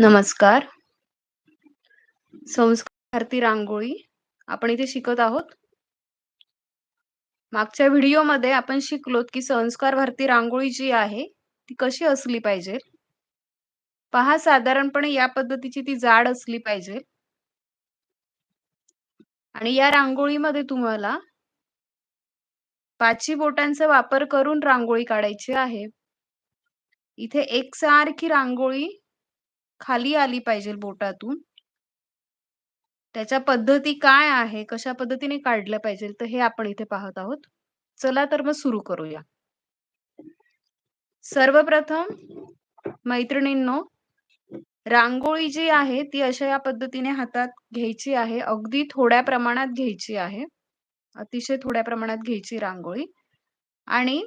नमस्कार. संस्कार भारती रांगोळी आपण इथे शिकत आहोत. मागच्या व्हिडिओमध्ये आपण शिकलोत की संस्कार भारती रांगोळी जी आहे ती कशी असली पाहिजे. पहा साधारणपणे या पद्धतीची ती जाड असली पाहिजे. आणि या रांगोळीमध्ये तुम्हाला पाची बोटांचा वापर करून रांगोळी काढायची आहे. इथे एकसारखी रांगोळी खाली आली पाहिजे बोटातून. त्याच्या पद्धती काय आहे, कशा पद्धतीने काढल्या पाहिजे, तर हे आपण इथे पाहत आहोत. चला तर मग सुरू करूया. सर्वप्रथम मैत्रिणींनो, रांगोळी जी आहे ती अशा या पद्धतीने हातात घ्यायची आहे. अगदी थोड्या प्रमाणात घ्यायची आहे. अतिशय थोड्या प्रमाणात घ्यायची रांगोळी आणि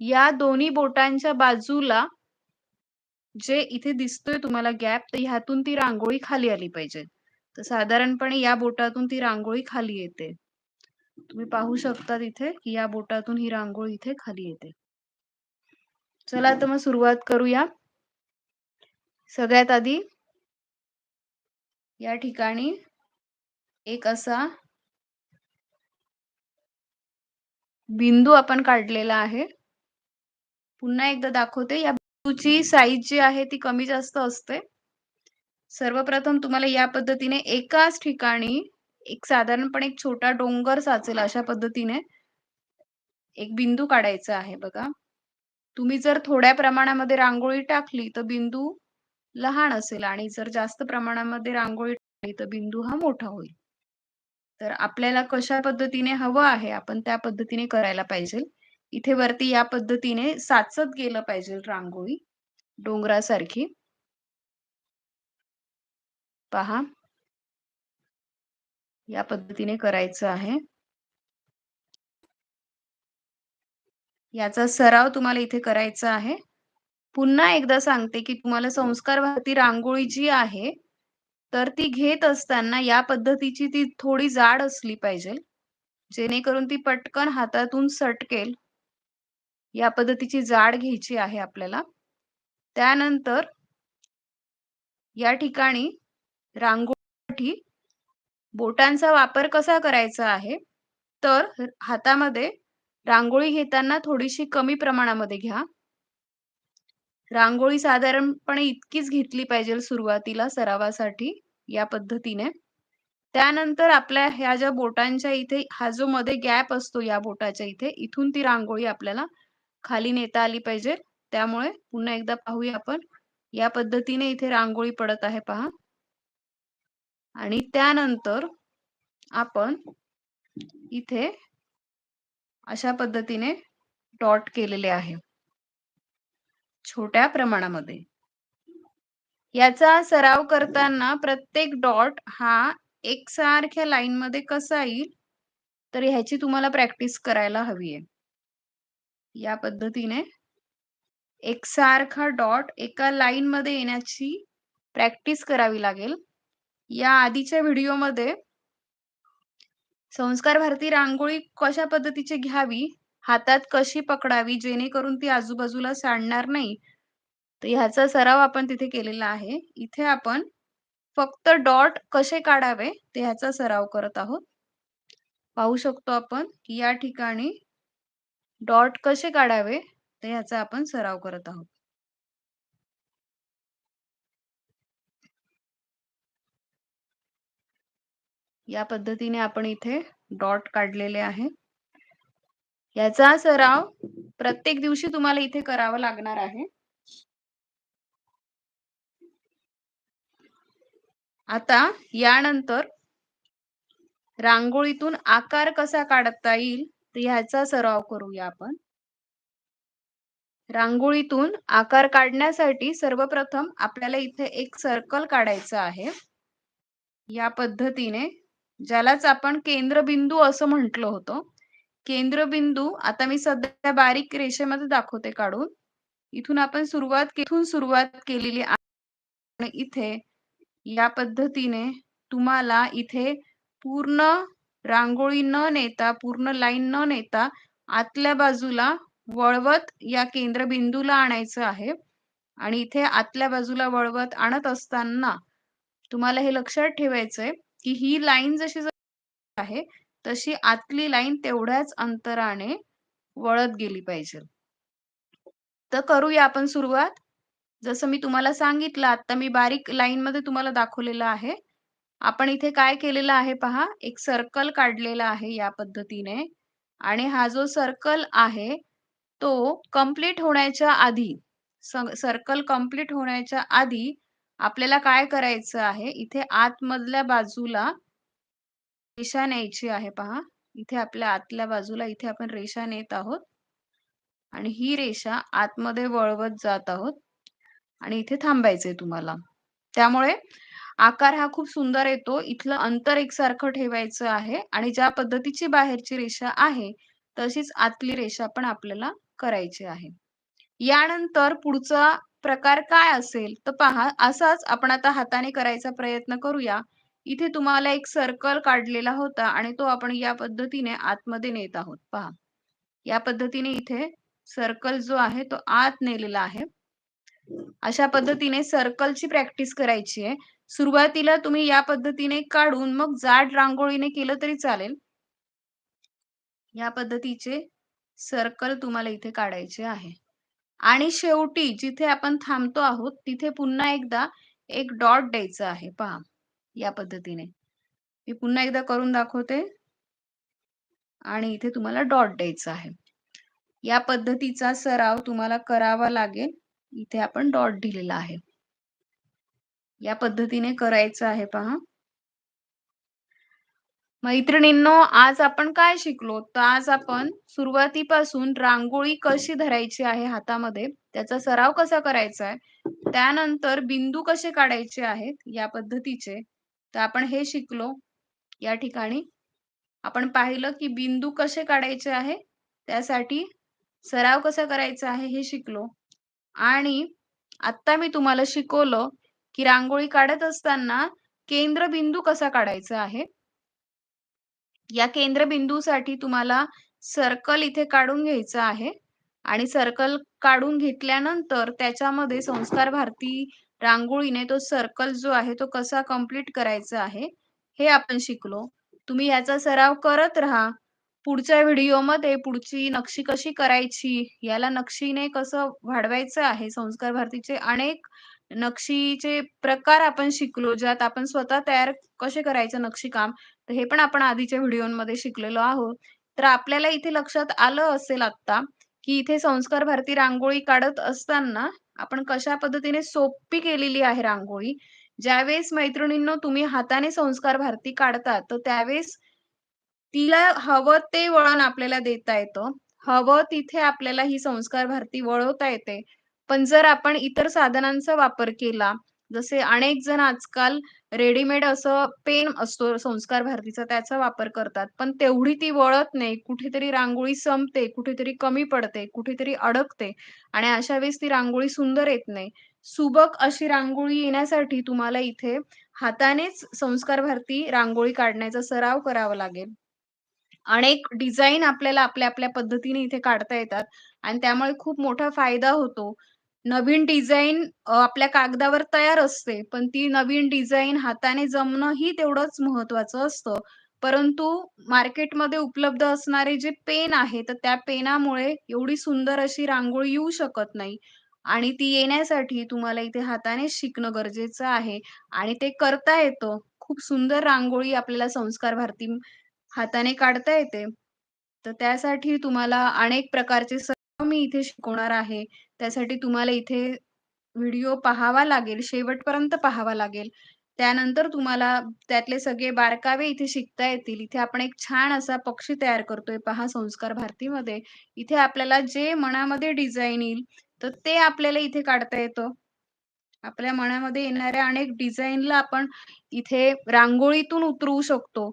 या दोन्ही बोटांच्या बाजूला जे इथे दिसतोय तुम्हाला गॅप, तर ह्यातून ती रांगोळी खाली आली पाहिजे. तर साधारणपणे या बोटातून ती रांगोळी खाली येते. तुम्ही पाहू शकता तिथे की या बोटातून ही रांगोळी इथे खाली येते. चला तर मग सुरुवात करूया. सगळ्यात आधी या ठिकाणी एक असा बिंदू आपण काढलेला आहे. पुन्हा एकदा दाखवते. या बिंदूची साईज जी आहे ती कमी जास्त असते. सर्वप्रथम तुम्हाला या पद्धतीने एकाच ठिकाणी एक साधारणपणे एक छोटा डोंगर साचेल अशा पद्धतीने एक बिंदू काढायचा आहे बघा. तुम्ही जर थोड्या प्रमाणामध्ये रांगोळी टाकली तर बिंदू लहान असेल आणि जर जास्त प्रमाणामध्ये रांगोळी टाकली तर बिंदू हा मोठा होईल. तर आपल्याला कशा पद्धतीने हवं आहे आपण त्या पद्धतीने करायला पाहिजे. इथे वरती या पद्धतीने साचत गेलं पाहिजे रांगोळी डोंगरासारखी. पहा. या पद्धतीने करायचं आहे. याचा सराव तुम्हाला इथे करायचा आहे. पुन्हा एकदा सांगते की तुम्हाला संस्कार भारती रांगोळी जी आहे, तर ती घेत असताना या पद्धतीची ती थोडी जाड असली पाहिजे. जेणेकरून ती पटकन हातातून सटकेल. या पद्धतीची जाड घ्यायची आहे आपल्याला. त्यानंतर या ठिकाणी रांगोळीसाठी बोटांचा वापर कसा करायचा आहे, तर हातामध्ये रांगोळी घेताना थोडीशी कमी प्रमाणामध्ये घ्या. रांगोळी साधारणपणे इतकीच घेतली पाहिजे सुरुवातीला सरावासाठी या पद्धतीने. त्यानंतर आपल्या ह्या ज्या बोटांच्या इथे हा जो मध्ये गॅप असतो या बोटाच्या इथे, इथून ती रांगोळी आपल्याला खाली नेता आली पाहिजे. त्यामुळे पुन्हा एकदा पाहूया आपण. या पद्धतीने इथे रांगोळी पडत आहे पहा. आणि त्यानंतर आपण इथे अशा पद्धतीने डॉट केलेले आहे. छोट्या प्रमाणामध्ये. याचा सराव करताना प्रत्येक डॉट हा एकसारख्या लाईनमध्ये कसा येईल, तर ह्याची तुम्हाला प्रॅक्टिस करायला हवी आहे. या पद्धतीने एकसारखा डॉट एका लाईन मध्ये येण्याची प्रॅक्टिस करावी लागेल. या आधीच्या व्हिडिओमध्ये संस्कार भारती रांगोळी कशा पद्धतीची घ्यावी, हातात कशी पकडावी जेणेकरून ती आजूबाजूला सांडणार नाही, तर ह्याचा सराव आपण तिथे केलेला आहे. इथे आपण फक्त डॉट कसे काढावे ते ह्याचा सराव करत आहोत. पाहू शकतो आपण की या ठिकाणी डॉट कसे काढावे ते ह्याचा आपण सराव करत आहोत. या पद्धतीने आपण इथे डॉट काढलेले आहे. याचा सराव प्रत्येक दिवशी तुम्हाला इथे करावा लागणार आहे. आता यानंतर रांगोळीतून आकार कसा काढता येईल, तर ह्याचा सराव करूया आपण. रांगोळीतून आकार काढण्यासाठी सर्वप्रथम आपल्याला इथे एक सर्कल काढायचं आहे. या पद्धतीने ज्यालाच आपण केंद्रबिंदू असं म्हटलं होतं. केंद्रबिंदू आता मी सध्या बारीक रेषेमध्ये दाखवते काढून. इथून आपण सुरुवात इथून सुरुवात केलेली आहे. इथे या पद्धतीने तुम्हाला इथे पूर्ण रांगोळी न नेता, पूर्ण लाईन न नेता आतल्या बाजूला वळवत या केंद्रबिंदूला आणायचं आहे. आणि इथे आतल्या बाजूला वळवत आणत असताना तुम्हाला हे लक्षात ठेवायचंय की ही लाईन जशी आहे तशी आतली लाईन तेवढ्याच अंतराने वळत गेली पाहिजे. तर करूया आपण सुरुवात. जसं मी तुम्हाला सांगितलं आता मी बारीक लाईन मध्ये तुम्हाला दाखवलेलं आहे. आपण इथे काय केलेलं आहे पहा एक सर्कल काढलेला आहे या पद्धतीने आणि हा जो सर्कल आहे तो कंप्लीट होण्याच्या आधी सर्कल कंप्लीट होण्याच्या आधी आपल्याला काय करायचं आहे इथे आतमधल्या बाजूला रेषा न्यायची आहे पहा. इथे आपल्या आतल्या बाजूला इथे आपण रेषा नेत आहोत आणि ही रेषा आतमध्ये वळवत जात आहोत. आणि इथे थांबायचंय तुम्हाला. त्यामुळे आकार हा खूप सुंदर येतो. इथलं अंतर एकसारखं ठेवायचं आहे आणि ज्या पद्धतीची बाहेरची रेषा आहे तशीच आतली रेषा पण आपल्याला करायची आहे. यानंतर पुढचा प्रकार काय असेल तर पहा असाच आपण आता हाताने करायचा प्रयत्न करूया. इथे तुम्हाला एक सर्कल काढलेला होता आणि तो आपण या पद्धतीने आतमध्ये नेत आहोत. पहा. या पद्धतीने इथे सर्कल जो आहे तो आत नेलेला आहे. अशा पद्धतीने सर्कलची प्रॅक्टिस करायची आहे. सुरुवातीला तुम्ही या पद्धतीने काढून मग जाड रांगोळीने केलं तरी चालेल. या पद्धतीचे सर्कल तुम्हाला इथे काढायचे आहे. आणि शेवटी जिथे आपण थांबतो आहोत तिथे पुन्हा एकदा एक डॉट द्यायचा आहे. पहा या पद्धतीने. मी पुन्हा एकदा करून दाखवते. आणि इथे तुम्हाला डॉट द्यायचा आहे. या पद्धतीचा सराव तुम्हाला करावा लागेल. इथे आपण डॉट दिलेला आहे. या पद्धतीने करायचं आहे पहा. मैत्रिणींनो आज आपण काय शिकलो? तर आज आपण सुरुवातीपासून रांगोळी कशी धरायची आहे हातामध्ये त्याचा सराव कसा करायचा आहे त्यानंतर बिंदू कसे काढायचे आहेत या पद्धतीचे. तर आपण हे शिकलो. या ठिकाणी आपण पाहिलं की बिंदू कसे काढायचे आहे त्यासाठी सराव कसा करायचा आहे हे शिकलो. आणि आता मी तुम्हाला शिकवलं की रांगोळी काढत असताना केंद्रबिंदू कसा काढायचा आहे? या केंद्रबिंदूसाठी तुम्हाला सर्कल इथे काढून घ्यायचं आहे आणि सर्कल काढून घेतल्यानंतर त्याच्यामध्ये संस्कार भारती रांगोळीने तो सर्कल जो आहे तो कसा कंप्लीट करायचा आहे हे आपण शिकलो. तुम्ही याचा सराव करत राहा. पुढच्या व्हिडिओमध्ये पुढची नक्षी कशी करायची याला नक्षीने कसं वाढवायचं आहे संस्कार भारतीचे अनेक नक्षीचे प्रकार आपण शिकलो ज्यात आपण स्वतः तयार कसे करायचं नक्षीकाम तर हे पण आपण आधीच्या व्हिडिओमध्ये शिकलेलो आहोत. तर आपल्याला इथे लक्षात आलं असेल आता की इथे संस्कार भारती रांगोळी काढत असताना आपण कशा पद्धतीने सोपी केलेली आहे रांगोळी ज्यावेळेस मैत्रिणींनो तुम्ही हाताने संस्कार भारती काढता तर त्यावेळेस तिला हवं ते वळण आपल्याला देता येतं. हवं तिथे आपल्याला ही संस्कार भारती वळवता येते. पण जर आपण इतर साधनांचा वापर केला जसे अनेक जण आजकाल रेडीमेड असं पेन असतो संस्कार भारतीचा त्याचा वापर करतात. पण तेवढी ती वळत नाही. कुठेतरी रांगोळी संपते कुठेतरी कमी पडते कुठेतरी अडकते आणि अशा वेळेस ती रांगोळी सुंदर येत नाही. सुबक अशी रांगोळी येण्यासाठी तुम्हाला इथे हातानेच संस्कार भारती रांगोळी काढण्याचा सराव करावा लागेल. अनेक डिझाईन आपल्याला आपल्या आपल्या पद्धतीने इथे काढता येतात. आणि त्यामुळे खूप मोठा फायदा होतो. नवीन डिझाईन आपल्या कागदावर तयार असते पण ती नवीन डिझाईन हाताने जमणं ही तेवढंच महत्वाचं असतं. परंतु मार्केटमध्ये उपलब्ध असणारे जे पेन आहे तर त्या पेनामुळे एवढी सुंदर अशी रांगोळी येऊ शकत नाही. आणि ती येण्यासाठी तुम्हाला इथे हाताने शिकणं गरजेचं आहे. आणि ते करता येतं. खूप सुंदर रांगोळी आपल्याला संस्कार भारती हाताने काढता येते. तर त्यासाठी तुम्हाला अनेक प्रकारचे सर्व मी इथे शिकवणार आहे. त्यासाठी तुम्हाला इथे व्हिडिओ पाहावा लागेल शेवटपर्यंत पाहावा लागेल. त्यानंतर तुम्हाला त्यातले सगळे बारकावे इथे शिकता येतील. इथे आपण एक छान असा पक्षी तयार करतोय. पहा संस्कार भारतीमध्ये. इथे आपल्याला जे मनामध्ये डिझाईन येईल तर ते आपल्याला इथे काढता येतं. आपल्या मनामध्ये येणाऱ्या अनेक डिझाईनला आपण इथे रांगोळीतून उतरवू शकतो.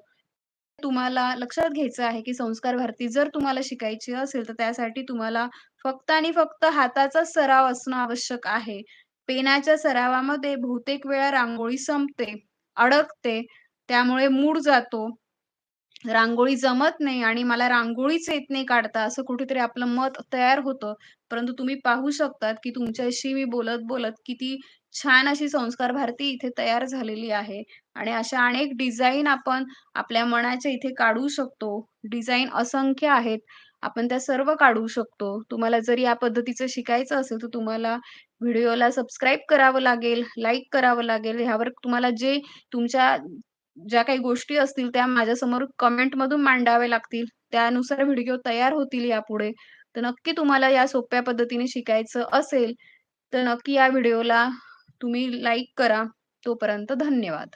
तुम्हाला लक्षात घ्यायचं आहे की संस्कार भारती जर तुम्हाला शिकायची असेल तर त्यासाठी तुम्हाला फक्त आणि फक्त हाताचा सराव असणं आवश्यक आहे पेनाच्या सरावामध्ये बहुतेक वेळा रांगोळी संपते अडकते त्यामुळे मूड जातो रांगोळी जमत नाही आणि मला रांगोळीच येत नाही काढता, असं कुठेतरी आपलं मत तयार होतं. परंतु तुम्ही पाहू शकतात, की तुमच्याशी मी बोलत-बोलत किती छान अशी संस्कार भारती इथे तयार झालेली आहे आणि अशा अनेक डिझाईन आपण आपल्या मनाच्या इथे काढू शकतो. डिझाईन असंख्य आहेत. आपण त्या सर्व काढू शकतो. तुम्हाला जर या पद्धतीचं शिकायचं असेल, तर तुम्हाला व्हिडिओला सबस्क्राईब करावं लागेल, लाईक करावं लागेल. ह्यावर तुम्हाला जे तुमच्या ज्या काही गोष्टी असतील त्या माझ्यासमोर कमेंटमधून मांडाव्या लागतील. त्यानुसार व्हिडिओ तयार होतील यापुढे. तर नक्की तुम्हाला या सोप्या पद्धतीने शिकायचं असेल, तर नक्की या व्हिडिओला तुम्ही लाईक करा. तोपर्यंत धन्यवाद.